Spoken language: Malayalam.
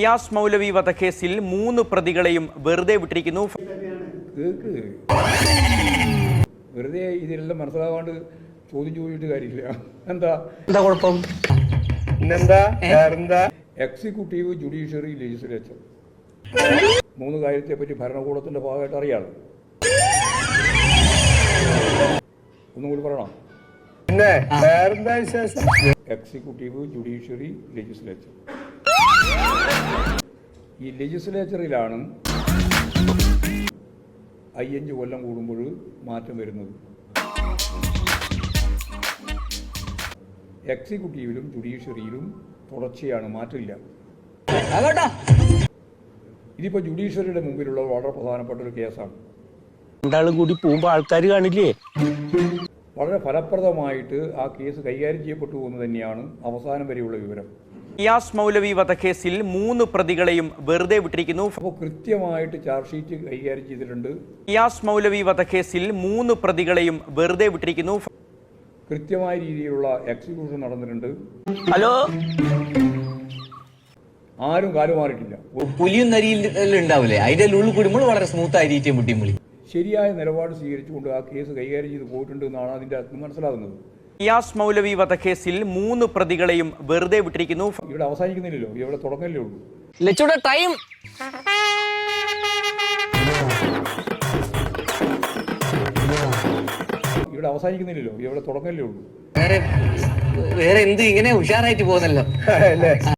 ഇയാസ് മൗലവി വധക്കേസിൽ മൂന്ന് പ്രതികളെയും വെറുതെ വിട്ടിരിക്കുന്നു. വെറുതെ ഇതിലെല്ലാം മനസ്സിലാവാണ്ട് ചോദ്യം ചോദിച്ചിട്ട് കാര്യമില്ല. എന്താ? എന്താ കുഴപ്പം? Executive judiciary legislature. മൂന്ന് കാര്യത്തെ പറ്റി ഭരണകൂടത്തിന്റെ ഭാഗമായിട്ട് അറിയാലോ? ഒന്നും കൂടി പറയണം? പിന്നെ വേറെന്താ വിശേഷം? Executive judiciary legislature. ഈ ലെജിസ്ലേച്ചറിലാണ് അയ്യഞ്ച് കൊല്ലം കൂടുമ്പോൾ മാറ്റം വരുന്നത്. എക്സിക്യൂട്ടീവിലും ജുഡീഷ്യറിയിലും തുടർച്ചയാണ് മാറ്റമില്ല. ഇതിപ്പോ ജുഡീഷ്യറിയുടെ മുമ്പിലുള്ള വളരെ പ്രധാനപ്പെട്ട ഒരു കേസാണ്. രണ്ടാളും കൂടി പോകുമ്പോൾ ആൾക്കാർ കാണില്ലേ? വളരെ ഫലപ്രദമായിട്ട് ആ കേസ് കൈകാര്യം ചെയ്യപ്പെട്ടു എന്ന് തന്നെയാണ് അവസാനം വരെയുള്ള വിവരം. ഇയാസ് മൗലവി വധക്കേസിൽ മൂന്ന് പ്രതികളെയും വെറുതെ വിട്ടിരിക്കുന്നു. അപ്പോൾ കൃത്യമായിട്ട് ചാർജ് ഷീറ്റ് കൈകാര്യം ചെയ്തിട്ടുണ്ട്. ഇയാസ് മൗലവി വധക്കേസിൽ മൂന്ന് പ്രതികളെയും വെറുതെ വിട്ടിരിക്കുന്നു. കൃത്യമായ രീതിയിലുള്ള എക്സിക്യൂഷൻ നടന്നിട്ടുണ്ട്. ഹലോ? ആരും കാലുമാറിയിട്ടില്ല പുലിയും നരിയും എല്ലാം ഉണ്ടാവില്ലേ? അതിന്റെ ഉള്ളിൽ കൂടുമ്പോൾ വളരെ സ്മൂത്ത് ആയിരിക്കും മുട്ടിയും ശരിയായ നിലപാട് സ്വീകരിച്ചുകൊണ്ട് ആ കേസ് കൈകാര്യം ചെയ്ത് പോയിട്ടുണ്ട് എന്നാണ് അതിന്റെ അർത്ഥം മനസ്സിലാകുന്നത്. ഇയാസ് മൗലവി വധക്കേസിൽ മൂന്ന് പ്രതികളെയും വെറുതെ വിട്ടിരിക്കുന്നു. ഇവിടെ അവസാനിക്കുന്നില്ലല്ലോ. ഇവിടെ തുടങ്ങല്ലേ ഉള്ളൂ. ലച്ചോടെ ടൈം. ഇവിടെ അവസാനിക്കുന്നില്ലല്ലോ. ഇവിടെ തുടങ്ങല്ലേ ഉള്ളൂ. വേറെ വേറെ എന്ത് ഇങ്ങനെ ഉഷാറായിട്ട് പോകുന്നല്ലോ.